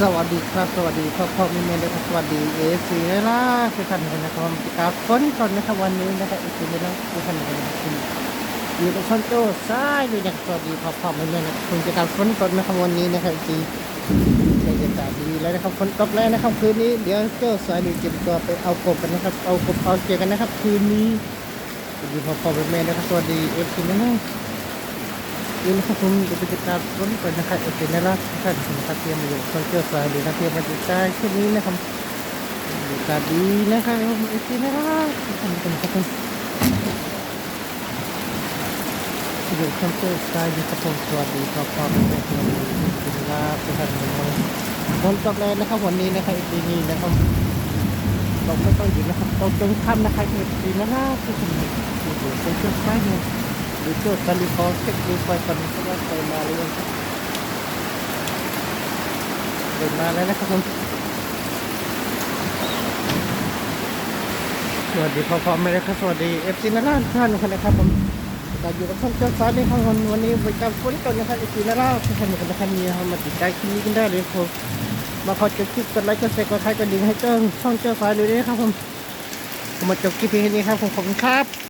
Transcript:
สวัสดีครับ สวัสดีพ่อพ่อแม่แม่นะครับสวัสดีเอซีล่าคือท่านกันนะครับผมติดตามฝนก่อนนะครับวันนี้นะครับเอซีล่าคือท่านกันนะครับอยู่กับช่องโจ้ซ้ายด้วยนะครับสวัสดีพ่อพ่อแม่แม่นะคุณติดตามฝนก่อนนะครับวันนี้นะครับเอซีบรรยากาศดีแล้วนะครับฝนตกแล้วนะครับคืนนี้เดี๋ยวโจ้าสายดูเก็บตัวไปเอากบกันนะครับ เอากบเอาเจอกันนะครับ คืนนี้สวัสดีพ่อพ่อแม่แม่นะครับสวัสดีเอซี ยิ่นะครับผมจิดตามรุ่นเปิดนะครับเป็นนราชาติสมนัเทียมอยู่โซเชียลสายหรือทัเทียมมาติดตามคลิปนี้นะครับติดตามดีนะครับไมอีกทีนะครับทำกันครับอยู่โนเชียลสายอยู่กับผมสวัสดีครับพ่อแม่เพื่นๆคุณลาคุณท่านผลตกเลยนะครับวันนี้นะครับอซีนี้นะครับเราไม่ต้องอยู่นะครับเราจงค่ำนะครับอีกทีนะครับคือผมอยู่คอนเชียลสายเนย เจ้าฟ้าเนี่ย Dito, kali ko, check di pa sa mga sa kay Mali yung Kay Mali na kung สวัสดีพ่อพ่อแม่ครับสวัสดีเอฟซีนาราท่านคนนะครับผมก็อยู่กับท่านเจ้าฟ้าในข้างนวันนี้ไปจับฝนตกนะครับเอฟซีนาราทุกท่านนะครับมีมาติดใจคลิปนี้กันได้เลยผมมาขอจบคลิปกดไลค์กดแชร์กดไลค์กดดิ่งให้เจ้าช่องเจ้าฟ้าเลยนะครับผมมาจบคลิปพียงนี้ครับผมขอบคุณครับ